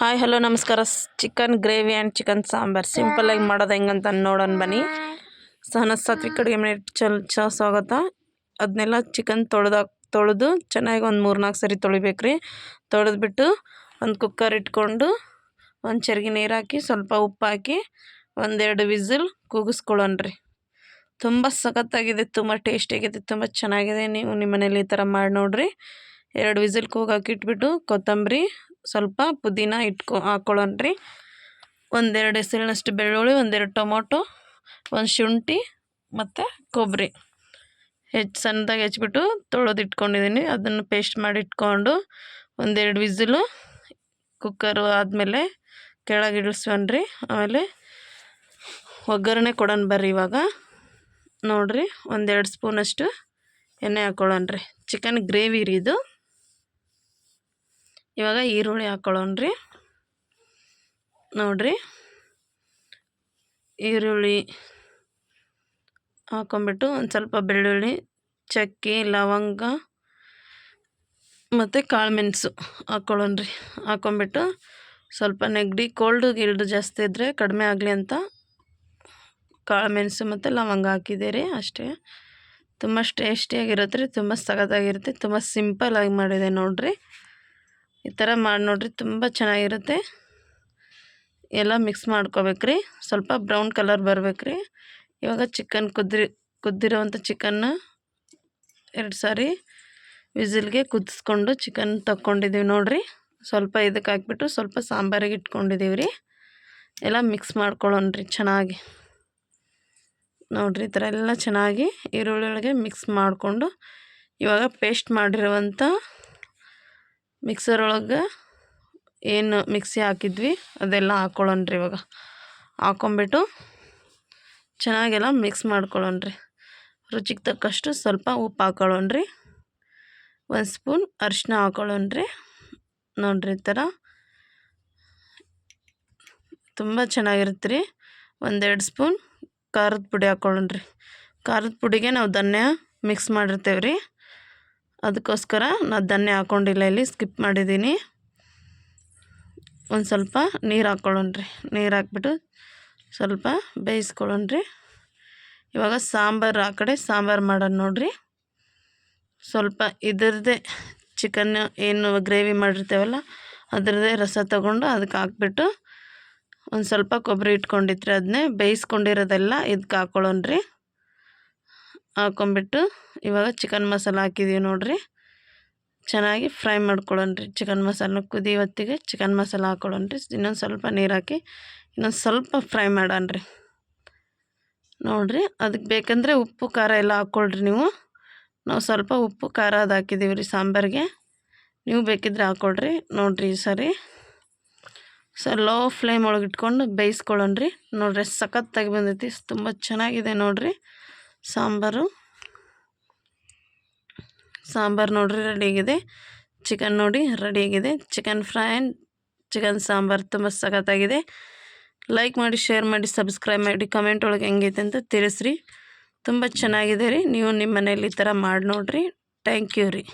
Hi hello ನಮಸ್ಕಾರ. Chicken gravy and chicken sambar. ಸಿಂಪಲಾಗಿ ಮಾಡೋದು ಹೆಂಗಂತ ನೋಡೋಣ ಬನ್ನಿ. ಸಹನ ಸಾತ್ವಿಕ್ ಅಡುಗೆ ಮನೆ ಚಲ್, ಚ ಸ್ವಾಗತ. ಅದನ್ನೆಲ್ಲ ಚಿಕನ್ ತೊಳೆದ, ತೊಳೆದು ಚೆನ್ನಾಗಿ ಒಂದು ಮೂರು ನಾಲ್ಕು ಸರಿ ತೊಳಿಬೇಕ್ರಿ. ತೊಳೆದ್ಬಿಟ್ಟು ಒಂದು ಕುಕ್ಕರ್ ಇಟ್ಕೊಂಡು ಒಂದು ಚರ್ಗಿ ನೀರು ಹಾಕಿ, ಸ್ವಲ್ಪ ಉಪ್ಪು ಹಾಕಿ ಒಂದೆರಡು ವಿಸಿಲ್ ಕೂಗಿಸ್ಕೊಳ್ಳೋಣ್ರಿ. ತುಂಬ ಸಖತ್ತಾಗಿದೆ, ತುಂಬ ಟೇಸ್ಟಿಯಾಗಿದೆ ತುಂಬ ಚೆನ್ನಾಗಿದೆ. ನೀವು ನಿಮ್ಮ ಮನೇಲಿ ಈ ಥರ ಮಾಡಿ ನೋಡಿರಿ. ಎರಡು ವಿಸಿಲ್ ಕೂಗಾಕಿಟ್ಬಿಟ್ಟು ಕೊತ್ತಂಬರಿ ಸ್ವಲ್ಪ ಪುದೀನ ಇಟ್ಕೊ ಹಾಕ್ಕೊಳ್ಳೋಣ್ರಿ ಒಂದೆರಡು ಹೆಸರಿನಷ್ಟು ಬೆಳ್ಳುಳ್ಳಿ, ಒಂದೆರಡು ಟೊಮೊಟೊ, ಒಂದು ಶುಂಠಿ ಮತ್ತು ಕೊಬ್ಬರಿ. ಹೆಚ್ಚು ಸಣ್ಣದಾಗಿ ಹೆಚ್ಚಿಬಿಟ್ಟು ತೊಳೆದು ಇಟ್ಕೊಂಡಿದ್ದೀನಿ. ಅದನ್ನು ಪೇಸ್ಟ್ ಮಾಡಿ ಇಟ್ಕೊಂಡು ಒಂದೆರಡು ವಿಸಿಲು ಕುಕ್ಕರು ಆದಮೇಲೆ ಕೆಳಗೆ ಇಳಿಸ್ಕೊಂಡ್ರಿ. ಆಮೇಲೆ ಒಗ್ಗರಣೆ ಕೊಡೋಣ ಬರ್ರಿ ಇವಾಗ. ನೋಡಿರಿ, ಒಂದೆರಡು ಸ್ಪೂನಷ್ಟು ಎಣ್ಣೆ ಹಾಕ್ಕೊಳ್ಳೋಣ್ರಿ ಚಿಕನ್ ಗ್ರೇವಿ ರೀ ಇದು. ಇವಾಗ ಈರುಳ್ಳಿ ಹಾಕ್ಕೊಳ್ಳೋಣ್ರಿ ನೋಡಿರಿ. ಈರುಳ್ಳಿ ಹಾಕೊಂಬಿಟ್ಟು ಒಂದು ಸ್ವಲ್ಪ ಬೆಳ್ಳುಳ್ಳಿ, ಚಕ್ಕೆ, ಲವಂಗ ಮತ್ತು ಕಾಳು ಮೆಣಸು ಹಾಕ್ಕೊಳ್ಳೋಣ್ರಿ ಹಾಕೊಂಬಿಟ್ಟು ಸ್ವಲ್ಪ ನೆಗಡಿ, ಕೋಲ್ಡ್, ಗಿಲ್ಡು ಜಾಸ್ತಿ ಇದ್ದರೆ ಕಡಿಮೆ ಆಗಲಿ ಅಂತ ಕಾಳು ಮೆಣಸು ಮತ್ತು ಲವಂಗ ಹಾಕಿದ್ದೀರಿ. ಅಷ್ಟೇ. ತುಂಬ ಟೇಸ್ಟಿಯಾಗಿರುತ್ತೆ ರೀ, ತುಂಬ ಸಖತ್ತಾಗಿರುತ್ತೆ, ತುಂಬ ಸಿಂಪಲ್ಲಾಗಿ ಮಾಡಿದೆ ನೋಡಿರಿ. ಈ ಥರ ಮಾಡಿ ನೋಡ್ರಿ, ತುಂಬ ಚೆನ್ನಾಗಿರುತ್ತೆ. ಎಲ್ಲ ಮಿಕ್ಸ್ ಮಾಡ್ಕೋಬೇಕ್ರಿ. ಸ್ವಲ್ಪ ಬ್ರೌನ್ ಕಲರ್ ಬರಬೇಕ್ರಿ. ಇವಾಗ ಚಿಕನ್ ಕುದ್ರಿ, ಕುದ್ದಿರೋವಂಥ ಚಿಕನ್ನ ಎರಡು ಸಾರಿ ವಿಸಿಲ್ಗೆ ಕುದಿಸ್ಕೊಂಡು ಚಿಕನ್ ತಕ್ಕೊಂಡಿದ್ದೀವಿ ನೋಡಿರಿ. ಸ್ವಲ್ಪ ಇದಕ್ಕೆ ಹಾಕ್ಬಿಟ್ಟು ಸ್ವಲ್ಪ ಸಾಂಬಾರಿಗೆ ಇಟ್ಕೊಂಡಿದ್ದೀವಿ ರೀ ಎಲ್ಲ ಮಿಕ್ಸ್ ಮಾಡ್ಕೊಳ್ಳೋಣ್ರಿ ಚೆನ್ನಾಗಿ. ನೋಡಿರಿ, ಈ ಥರ ಎಲ್ಲ ಚೆನ್ನಾಗಿ ಈರುಳ್ಳಿ ಒಳಗೆ ಮಿಕ್ಸ್ ಮಾಡಿಕೊಂಡು ಇವಾಗ ಪೇಸ್ಟ್ ಮಾಡಿರುವಂಥ ಮಿಕ್ಸರ್ ಒಳಗೆ ಏನು ಮಿಕ್ಸಿ ಹಾಕಿದ್ವಿ, ಅದೆಲ್ಲ ಹಾಕ್ಕೊಳ್ಳೋಣ್ರಿ ಇವಾಗ. ಹಾಕ್ಕೊಂಬಿಟ್ಟು ಚೆನ್ನಾಗೆಲ್ಲ ಮಿಕ್ಸ್ ಮಾಡ್ಕೊಳ್ಳೋಣ್ರಿ. ರುಚಿಗೆ ತಕ್ಕಷ್ಟು ಸ್ವಲ್ಪ ಉಪ್ಪು ಹಾಕೊಳ್ಳೋಣ್ರಿ. ಒಂದು ಸ್ಪೂನ್ ಅರಿಶಿನ ಹಾಕೊಳ್ಳೋಣ್ರಿ. ನೋಡಿರಿ ಈ ಥರ. ತುಂಬ ಚೆನ್ನಾಗಿರುತ್ತೆ ರೀ ಒಂದೆರಡು ಸ್ಪೂನ್ ಖಾರದ ಪುಡಿ ಹಾಕ್ಕೊಳ್ಳೋಣ್ರಿ ಖಾರದ ಪುಡಿಗೆ ನಾವು ಧನ್ಯ ಮಿಕ್ಸ್ ಮಾಡಿರ್ತೇವೆ ರೀ ಅದಕ್ಕೋಸ್ಕರ ನಾನು ಧನ್ಯ ಹಾಕ್ಕೊಂಡಿಲ್ಲ ಇಲ್ಲಿ, ಸ್ಕಿಪ್ ಮಾಡಿದ್ದೀನಿ. ಒಂದು ಸ್ವಲ್ಪ ನೀರು ಹಾಕ್ಕೊಳ್ಳೋಣ್ರಿ ನೀರು ಹಾಕ್ಬಿಟ್ಟು ಸ್ವಲ್ಪ ಬೇಯಿಸ್ಕೊಳ್ಳೋಣ್ರಿ. ಇವಾಗ ಸಾಂಬಾರು ಆ ಕಡೆ ಸಾಂಬಾರು ಮಾಡೋಣ ನೋಡಿರಿ. ಸ್ವಲ್ಪ ಇದರದೇ ಚಿಕನ್ ಏನು ಗ್ರೇವಿ ಮಾಡಿರ್ತೇವಲ್ಲ, ಅದರದ್ದೇ ರಸ ತಗೊಂಡು ಅದಕ್ಕೆ ಹಾಕ್ಬಿಟ್ಟು ಒಂದು ಸ್ವಲ್ಪ ಕೊಬ್ಬರಿ ಇಟ್ಕೊಂಡಿದ್ರೆ ಅದನ್ನೇ ಬೇಯಿಸ್ಕೊಂಡಿರೋದೆಲ್ಲ ಇದಕ್ಕೆ ಹಾಕ್ಕೊಳ್ಳೋಣ್ರಿ ಹಾಕ್ಕೊಂಬಿಟ್ಟು ಇವಾಗ ಚಿಕನ್ ಮಸಾಲ ಹಾಕಿದ್ದೀವಿ ನೋಡಿರಿ. ಚೆನ್ನಾಗಿ ಫ್ರೈ ಮಾಡ್ಕೊಳ್ಳೋಣ್ರಿ ಚಿಕನ್ ಮಸಾಲ ಕುದಿ ಹೊತ್ತಿಗೆ ಚಿಕನ್ ಮಸಾಲ ಹಾಕ್ಕೊಳ್ಳೋಣ್ರಿ ಇನ್ನೊಂದು ಸ್ವಲ್ಪ ನೀರು ಹಾಕಿ ಇನ್ನೊಂದು ಸ್ವಲ್ಪ ಫ್ರೈ ಮಾಡೋಣ್ರಿ ನೋಡಿರಿ ಅದಕ್ಕೆ ಬೇಕಂದರೆ ಉಪ್ಪು, ಖಾರ ಎಲ್ಲ ಹಾಕ್ಕೊಳ್ರಿ ನೀವು. ನಾವು ಸ್ವಲ್ಪ ಉಪ್ಪು, ಖಾರ ಅದು ಹಾಕಿದ್ದೀವಿ ರೀ ಸಾಂಬಾರಿಗೆ. ನೀವು ಬೇಕಿದ್ರೆ ಹಾಕ್ಕೊಳ್ರಿ ನೋಡಿರಿ ಈ ಸರಿ. ಸೊ ಲೋ ಫ್ಲೇಮ್ ಒಳಗೆ ಇಟ್ಕೊಂಡು ಬೇಯಿಸ್ಕೊಳ್ಳೋಣ್ರಿ ನೋಡಿರಿ ಸಖತ್ತಾಗಿ ಬಂದೈತಿ. ತುಂಬ ಚೆನ್ನಾಗಿದೆ ನೋಡಿರಿ. ಸಾಂಬಾರು. ಸಾಂಬಾರು ನೋಡಿರಿ ರೆಡಿಯಾಗಿದೆ ಚಿಕನ್ ನೋಡಿ ರೆಡಿಯಾಗಿದೆ chicken fry and chicken sambar ತುಂಬ ಸಖತ್ತಾಗಿದೆ. ಲೈಕ್ ಮಾಡಿ ಶೇರ್ ಮಾಡಿ ಸಬ್ಸ್ಕ್ರೈಬ್ ಮಾಡಿ ಕಮೆಂಟ್ ಒಳಗೆ ಹೆಂಗೈತೆ ಅಂತ ತಿಳಿಸ್ರಿ. ತುಂಬ ಚೆನ್ನಾಗಿದೆ ರೀ. ನೀವು ನಿಮ್ಮ ಮನೇಲಿ ಈ ಥರ ಮಾಡಿ ನೋಡಿರಿ. ಥ್ಯಾಂಕ್ ಯು ರೀ.